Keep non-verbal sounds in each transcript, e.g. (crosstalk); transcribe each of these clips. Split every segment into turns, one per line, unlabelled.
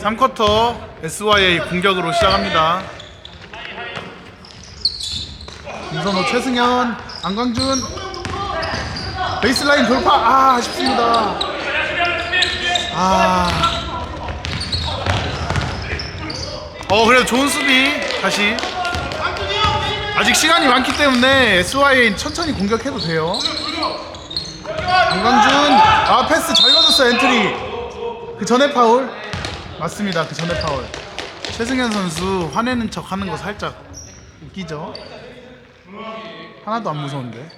3쿼터 SYA 공격으로 시작합니다. 김선호, 최승현, 안광준 베이스라인 돌파 아 아쉽습니다. 아. 어 그래도 좋은 수비 다시 아직 시간이 많기 때문에 SYA 천천히 공격해도 돼요. 안광준 아 패스 잘 넣어줬어요 엔트리 그 전에 파울 맞습니다. 그 전에 파울. 최승현 선수 화내는 척 하는 거 살짝 웃기죠? 하나도 안 무서운데.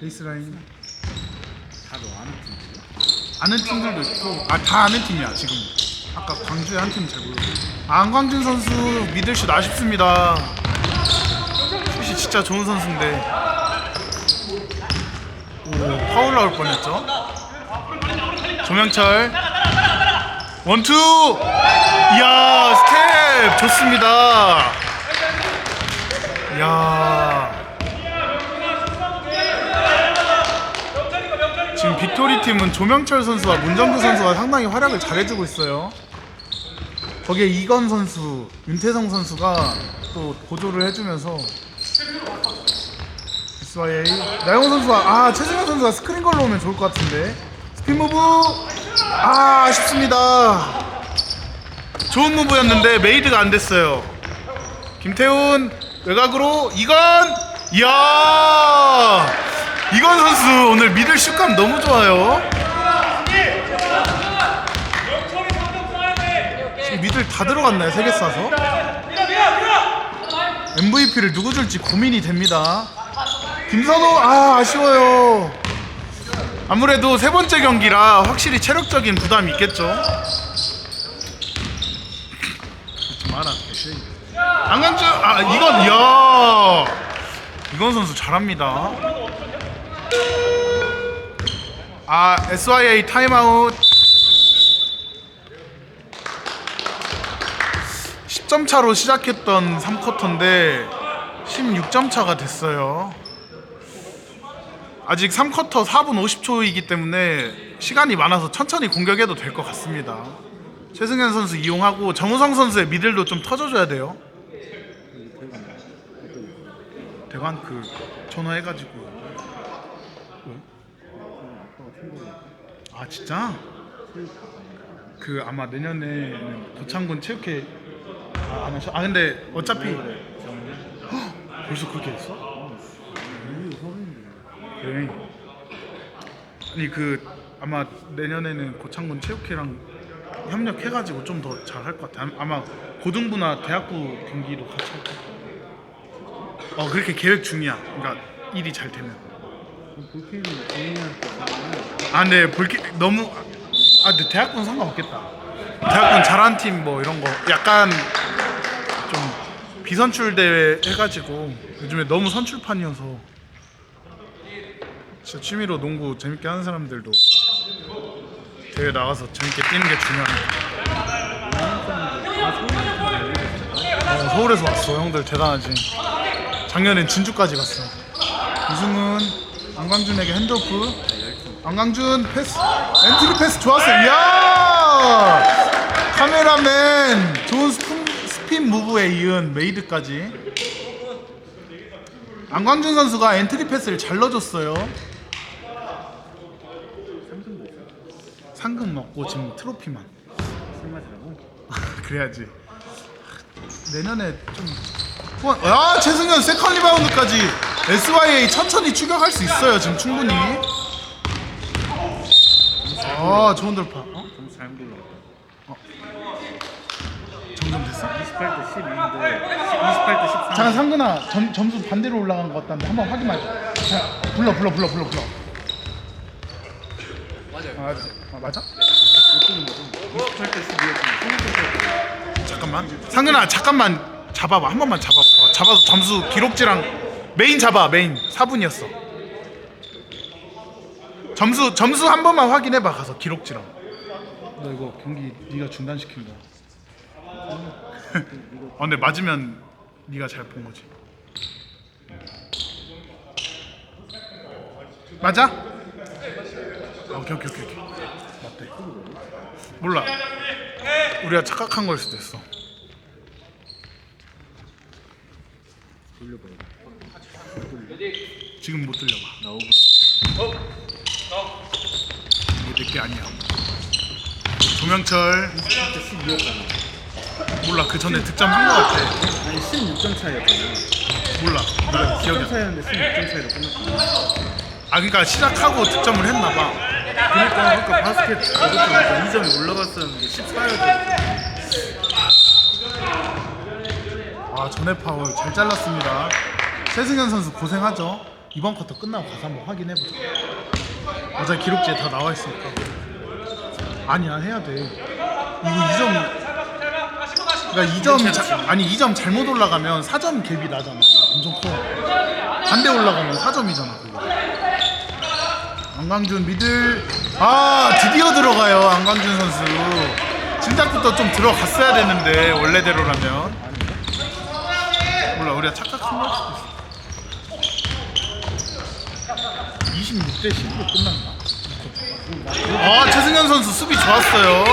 베이스라인.
다너 아는 팀이야?
아는 팀들도 있고. 아 다 아는 팀이야 지금. 아까 광주의 한 팀 잘 모르겠어 아, 안광준 선수 미들슛 아쉽습니다 진짜 좋은 선수인데. 오 파울 나올 뻔했죠? 조명철. 원투! 이야 스텝! 좋습니다. 이야. 지금 빅토리 팀은 조명철 선수와 문정규 선수가 상당히 활약을 잘해주고 있어요. 거기에 이건 선수, 윤태성 선수가 또 보조를 해주면서 SYA 나영 선수와 아 최승현 선수가 스크린 걸로 오면 좋을 것 같은데 스핀 무브 아 아쉽습니다. 좋은 무브였는데 메이드가 안 됐어요. 김태훈 외곽으로 이건 이야 이건 선수 오늘 미들 슛감 너무 좋아요. 지금 미들 다 들어갔나요? 세개 쏴서? MVP를 누구 줄지 고민이 됩니다. 김선호 아 아쉬워요. 아무래도 세 번째 경기라 확실히 체력적인 부담이 있겠죠. 안강주 아 이건 이야 이건 선수 잘합니다. 아 SYA 타임아웃 10점 차로 시작했던 3쿼터인데 16점 차가 됐어요. 아직 3쿼터 4분 50초이기 때문에 시간이 많아서 천천히 공격해도 될 것 같습니다. 최승현 선수 이용하고 정우성 선수의 미들도 좀 터져줘야 돼요. 대관 그 전화해가지고 아 진짜? 그 아마 내년에는 도창군 체육회 아, 안 하셔? 아 근데 어차피 헉, 벌써 그렇게 됐어? 그래 아니 그 아마 내년에는 고창군 체육회랑 협력해가지고 좀 더 잘 할 것 같아. 아마 고등부나 대학부 경기도 같이 할 것 같아. 어 그렇게 계획 중이야. 그러니까 일이 잘 되면.
볼케이는 개인한테
아 근데. 볼게 너무 아 근데 대학군 상관없겠다. 대학군 잘한 팀 뭐 이런 거 약간 좀 비선출 대회 해가지고 요즘에 너무 선출판이어서 진짜 취미로 농구 재밌게 하는 사람들도 대회 나가서 재밌게 뛰는 게 중요하니까. 어, 서울에서 왔어. 형들 대단하지. 작년엔 진주까지 갔어. 이승훈 안광준에게 핸드오프. 안광준 패스 엔트리 패스 좋았어. 이야! 카메라맨 좋은 스핀, 스핀 무브에 이은 메이드까지. 안광준 선수가 엔트리 패스를 잘 넣어줬어요 상금 먹고 지금 트로피만.
술 마시라고? (laughs)
그래야지. 내년에 좀 후원 아 최승현 세컨 리바운드까지 SYA 천천히 추격할 수 있어요 지금 충분히. 아 좋은 돌파. 어?
점수 잘못 올라갔다
점점 됐어?
28대 12인데 28대 13
잠깐 상근아 점, 점수 반대로 올라간 것 같다는데 한번 확인하자 자 불러 불러 불러 불러 불러. 맞 아, 네. 아, 맞아? 잠깐만. 상근아 잠깐만 잡아봐. 한 번만 잡아봐. 잡아서 점수 기록지랑 메인 잡아. 메인 4분이었어. 점수 점수 한 번만 확인해봐. 가서 기록지랑. 너 이거 경기 네가 중단시킨다. 아 근데 맞으면 네가 잘 본 거지. 맞아? 오케이 오케이 오케이 오케이. 맞대. 몰라. 우리가 착각한 걸 수도 있어.
돌려봐요.
지금 못 들려봐.
나오고.
이게 내게 아니야. 조명철
28대 12였잖아.
몰라 그 전에 득점 한 거 같아.
아니 16점 차이였잖아.
몰라. 내가 기억이
10점
안 나.
차이였는데 16점 차이로 끝났잖아.
아 그러니까 시작하고 득점을 했나 봐.
그러니까 그러니까 바스켓 2점이 올라갔었는데 14였거든.
아 전에 파울 잘 잘랐습니다. 최승현 선수 고생하죠. 이번 쿼터 끝나고 가서 한번 확인해 보자. 어차피 기록지에 다 나와 있으니까. 아니야 해야 돼. 이거 2점 그러니까 2점 자, 아니 2점 잘못 올라가면 4점 갭이 나잖아. 엄청 커. 반대 올라가면 4점이잖아 그거. 안광준 미들. 아 드디어 들어가요 안광준 선수. 진작부터 좀 들어갔어야 되는데 원래대로라면. 몰라 우리가 착각한 걸 있어. 26대 10으로 끝났나? 아 최승현 선수 수비 좋았어요.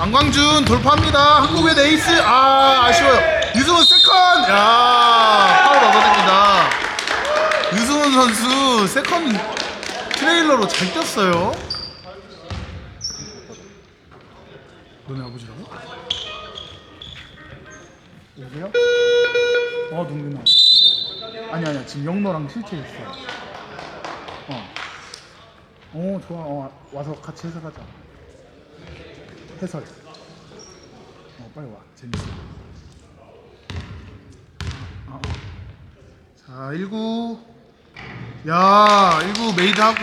안광준 돌파합니다. 한국의 에이스. 아 아쉬워요. 유승훈 세컨! 야 파울 얻어냅니다. 유승훈 선수 세컨 트레일러로 잘 뛰었어요 너네 아버지라고? 여보세요? 어 동근아 아니 아니야 지금 영노랑 실제 있어 어. 어 좋아 어, 와서 같이 해석하자 해설 어 빨리 와 재밌어 어, 어. 자 19. 야19 메이드 하고.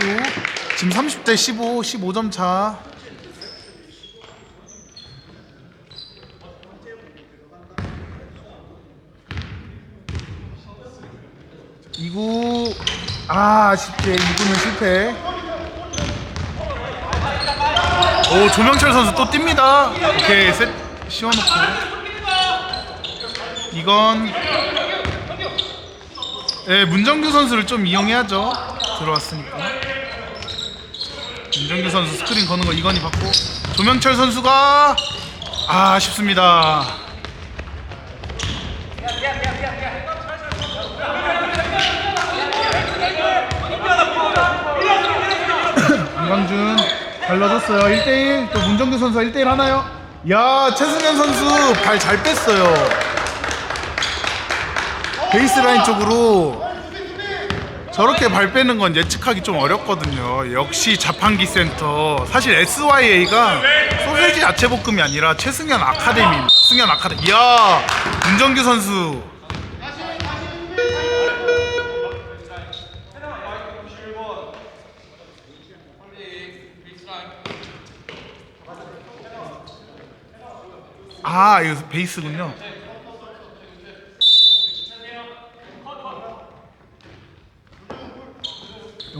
지금 30대 15 15점 차. 이구 아 아쉽게 이구는 실패. 오 조명철 선수 또 뜁니다. 오케이 셋 씌워놓고. 이건 예 문정규 선수를 좀 이용해야죠. 들어왔으니까. 문정규 선수 스크린 거는 거 이건이 받고. 조명철 선수가 아 아쉽습니다. 잘 넣어줬어요. 1대1 또 문정규 선수가 1대1 하나요? 야 최승현 선수 발 잘 뺐어요 베이스라인 쪽으로 저렇게 발 빼는 건 예측하기 좀 어렵거든요. 역시 자판기 센터. 사실 SYA가 소세지 야채 볶음이 아니라 최승현 아카데미 승현 아카데미. 이야 문정규 선수. 아 이거 베이스군요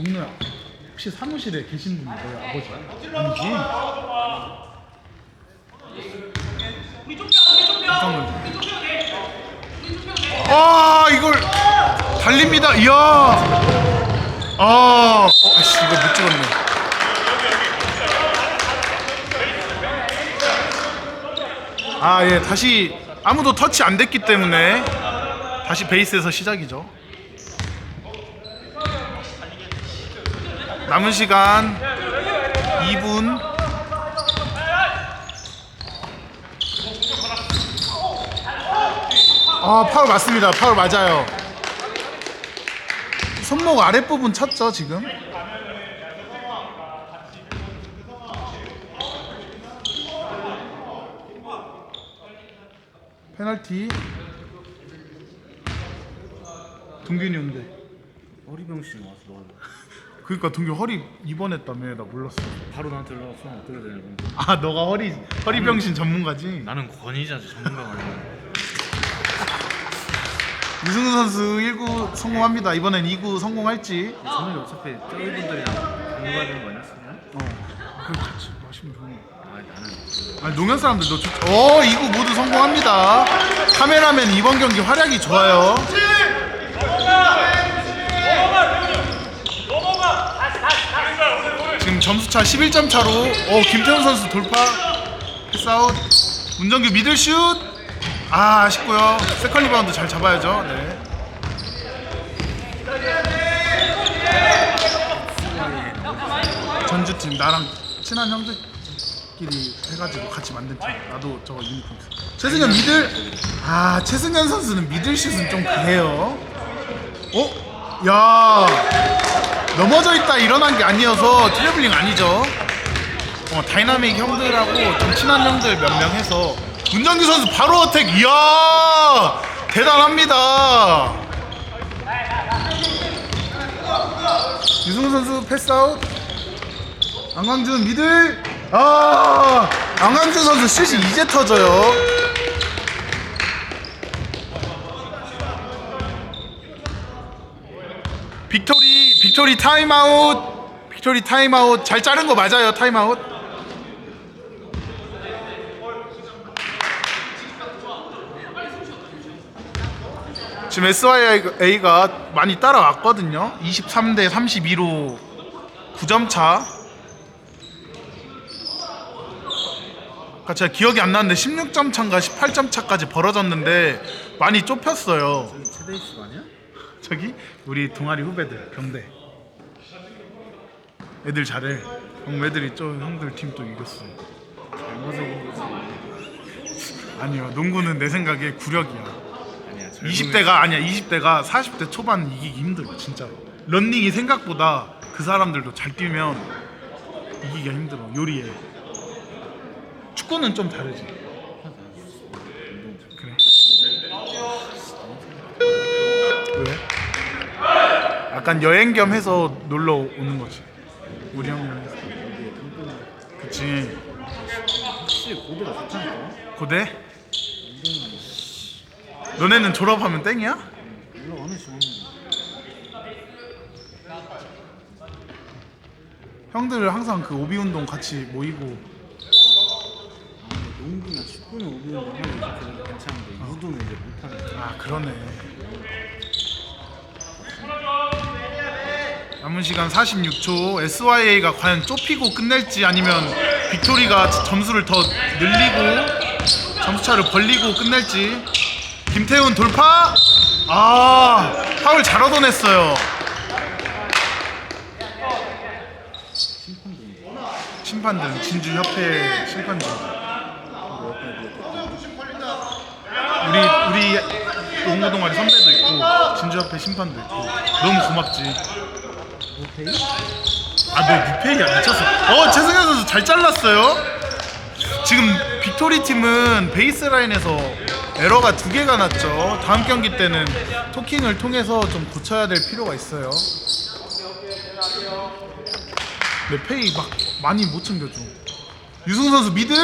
영누야. 혹시 사무실에 계신 분이 너희 아버지? 아니지? 아 이걸 달립니다. 이야. 아 어, 아씨 이거 못 찍었네. 아 예 다시 아무도 터치 안 됐기 때문에 다시 베이스에서 시작이죠 남은 시간 2분. 아 파울 맞습니다. 파울 맞아요. 손목 아랫부분 쳤죠 지금? 페널티. 동균이 온대.
허리병신 와서 너
그러니까 동규 허리 입원했다며 나 몰랐어.
바로 나한테 연락 왔어. 어떻게 되냐고.
아 너가 허리 허리 병신 전문가지?
나는 권위자지 전문가가 아니야. (laughs)
유승우 선수 1구 성공합니다. 이번엔 2구 성공할지.
저는 어차피 저희분들이랑 공부하는 거 아니었어요?
어 그래 좋지 마시면 좋은
아 나는.
아니 농협 사람들도 좋 어, 2구 모두 성공합니다. 카메라맨 이번 경기 활약이 좋아요 점수차 11점 차로. 어 김태훈 선수 돌파. 패스아웃. 문정규 미들슛. 아 아쉽고요. 세컨 리바운드 잘 잡아야죠. 네. 전주팀 나랑 친한 형들끼리 해가지고 같이 만든 팀. 나도 저거 유니폼. 최승현 미들. 아 최승현 선수는 미들슛은 좀 그래요. 어? 야 넘어져 있다 일어난 게 아니어서 트래블링 아니죠. 어, 다이나믹 형들하고 좀 친한 형들 몇 명 해서 문정규 선수 바로 어택. 이야 대단합니다. 유승우 선수 패스아웃. 안광준 미들. 아 안광준 선수 슛이 이제 터져요. 빅토리 빅토리 타임아웃 빅토리 타임아웃 잘 자른 거 맞아요 타임아웃 지금 SYA가 많이 따라왔거든요. 23대 32로 9점 차. 제가 기억이 안 나는데 16점 차인가 18점 차까지 벌어졌는데 많이 좁혔어요? 저기 우리 동아리 후배들 경대 애들 잘해. 형 애들이 저 형들 팀 또 이겼어. 아니요 농구는 내 생각에 구력이야.
아니야.
20대가 아니야 20대가 40대 초반 이기기 힘들어 진짜로 런닝이 생각보다 그 사람들도 잘 뛰면 이기기가 힘들어 요리해 축구는 좀 다르지. 그래. 왜? 약간 여행 겸 해서 놀러 오는 거지 우리 형이랑 그치
확실히 고대가 좋다니까.
고대? 너네는 졸업하면 땡이야?
올라가는 시간.
형들 항상 그 오비 운동 같이 모이고
농구나 축구는 오비운동 하면 괜찮은데 유도는 이제 못하니까.
아 그러네 남은 시간 46초. SYA가 과연 좁히고 끝낼지 아니면 빅토리가 점수를 더 늘리고 점수차를 벌리고 끝낼지. 김태훈 돌파! 아 파울 잘 얻어냈어요. 심판들 진주협회 심판들. 우리 우리 농구 동아리 선배도 있고 진주협회 심판도 있고. 너무 고맙지. 아너 무페이야 미쳤어. 어 최승현 선수 잘 잘랐어요. 지금 빅토리 팀은 베이스 라인에서 에러가 두 개가 났죠. 다음 경기 때는 토킹을 통해서 좀 고쳐야 될 필요가 있어요. 네 페이 막 많이 못 챙겨줘. 유승 선수 미들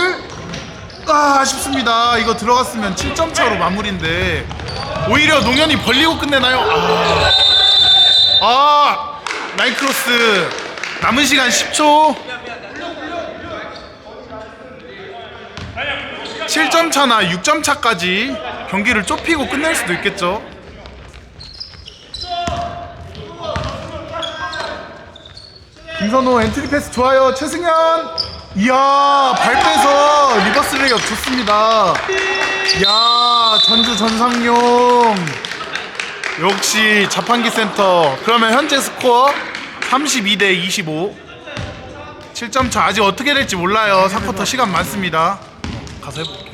아 아쉽습니다. 이거 들어갔으면 7점 차로 마무리인데 오히려 농현이 벌리고 끝내나요? 아, 아 나이크로스 남은 시간 10초 7점 차나 6점 차까지 경기를 좁히고 끝낼 수도 있겠죠. 김선호 엔트리 패스 좋아요. 최승현. 이야 발 빼서 리버스 레이업 좋습니다. 이야 전주 전상용. 역시 자판기 센터. 그러면 현재 스코어 32 대 25. 7점 차 아직 어떻게 될지 몰라요. 4쿼터 시간 많습니다. 가서 해볼게.